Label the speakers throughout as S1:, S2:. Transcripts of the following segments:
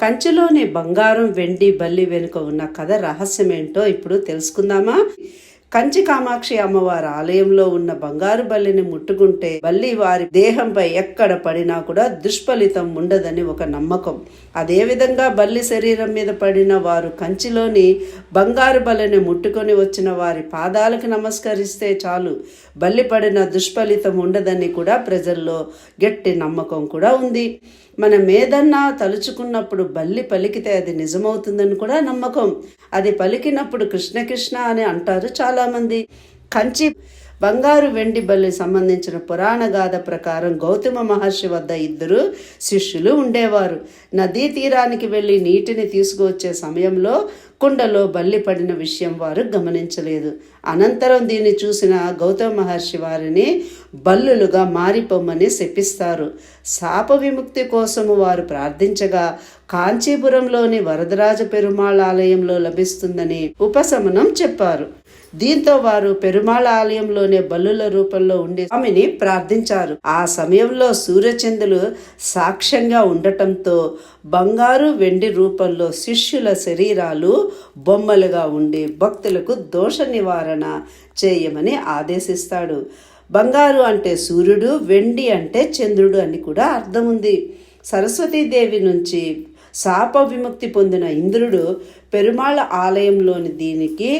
S1: కంచెలోని బంగారం వెండి బల్లి వెనుక ఉన్న కథ రహస్యమేంటో ఇప్పుడు తెలుసుకుందామా? కంచి కామాక్షి అమ్మవారి ఆలయంలో ఉన్న బంగారు బల్లిని ముట్టుకుంటే బల్లి వారి దేహంపై ఎక్కడ పడినా కూడా దుష్ఫలితం ఉండదని ఒక నమ్మకం. అదేవిధంగా బల్లి శరీరం మీద పడిన వారు కంచిలోని బంగారు బల్లిని ముట్టుకొని వచ్చిన వారి పాదాలకు నమస్కరిస్తే చాలు. బల్లి పడిన దుష్ఫలితం ఉండదని కూడా ప్రజల్లో గట్టి నమ్మకం కూడా ఉంది. మనం ఏదన్నా తలుచుకున్నప్పుడు బల్లి పలికితే అది నిజమవుతుందని కూడా నమ్మకం. అది పలికినప్పుడు కృష్ణ కృష్ణ అని అంటారు చాలా చాలామంది కంచి బంగారు వెండి బల్లి సంబంధించిన పురాణ గాథ ప్రకారం గౌతమ మహర్షి వద్ద ఇద్దరు శిష్యులు ఉండేవారు. నదీ తీరానికి వెళ్ళి నీటిని తీసుకువచ్చే సమయంలో కుండలో బల్లి పడిన విషయం వారు గమనించలేదు. అనంతరం దీన్ని చూసిన గౌతమ మహర్షి వారిని బల్లులుగా మారిపోమ్మని శపిస్తారు. శాప విముక్తి కోసము వారు ప్రార్థించగా కాంచీపురంలోని వరదరాజ పెరుమాళ్ ఆలయంలో లభిస్తుందని ఉపశమనం చెప్పారు. దీంతో వారు పెరుమాళ ఆలయంలోనే బల్లుల రూపంలో ఉండే స్వామిని ప్రార్థించారు. ఆ సమయంలో సూర్యచంద్రులు సాక్ష్యంగా ఉండటంతో బంగారు వెండి రూపంలో శిష్యుల శరీరాలు బొమ్మలుగా ఉండి భక్తులకు దోష నివారణ చేయమని ఆదేశిస్తాడు. బంగారు అంటే సూర్యుడు వెండి అంటే చంద్రుడు అని కూడా అర్థం ఉంది సరస్వతీదేవి నుంచి శాప విముక్తి పొందిన ఇంద్రుడు పెరుమాళ ఆలయంలోని దీనికి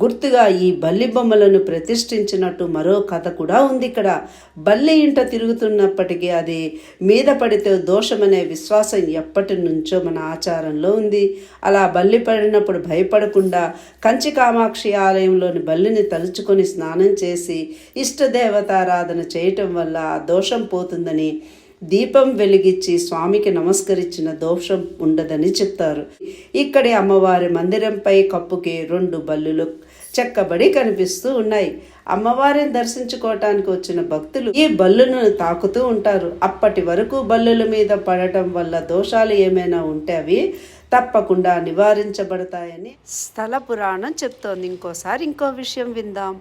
S1: గుర్తుగా ఈ బల్లి బొమ్మలను ప్రతిష్ఠించినట్టు మరో కథ కూడా ఉంది ఇక్కడ. బల్లి ఇంట తిరుగుతున్నప్పటికీ అది మీద పడితే దోషమనే విశ్వాసం ఎప్పటి నుంచో మన ఆచారంలో ఉంది. అలా బల్లి పడినప్పుడు భయపడకుండా కంచి కామాక్షి ఆలయంలోని బల్లిని తలుచుకొని స్నానం చేసి ఇష్టదేవతారాధన చేయటం వల్ల ఆ దోషం పోతుందని దీపం వెలిగించి స్వామికి నమస్కరించిన దోషం ఉండదని చెప్తారు. ఇక్కడి అమ్మవారి మందిరంపై కప్పుకి రెండు బల్లులు చెక్కబడి కనిపిస్తూ ఉన్నాయి. అమ్మవారిని దర్శించుకోవటానికి వచ్చిన భక్తులు ఈ బల్లును తాకుతూ ఉంటారు. అప్పటి వరకు బల్లుల మీద పడటం వల్ల దోషాలు ఏమైనా ఉంటే అవి తప్పకుండా నివారించబడతాయని స్థల పురాణం చెప్తోంది. ఇంకోసారి ఇంకో విషయం విందాం.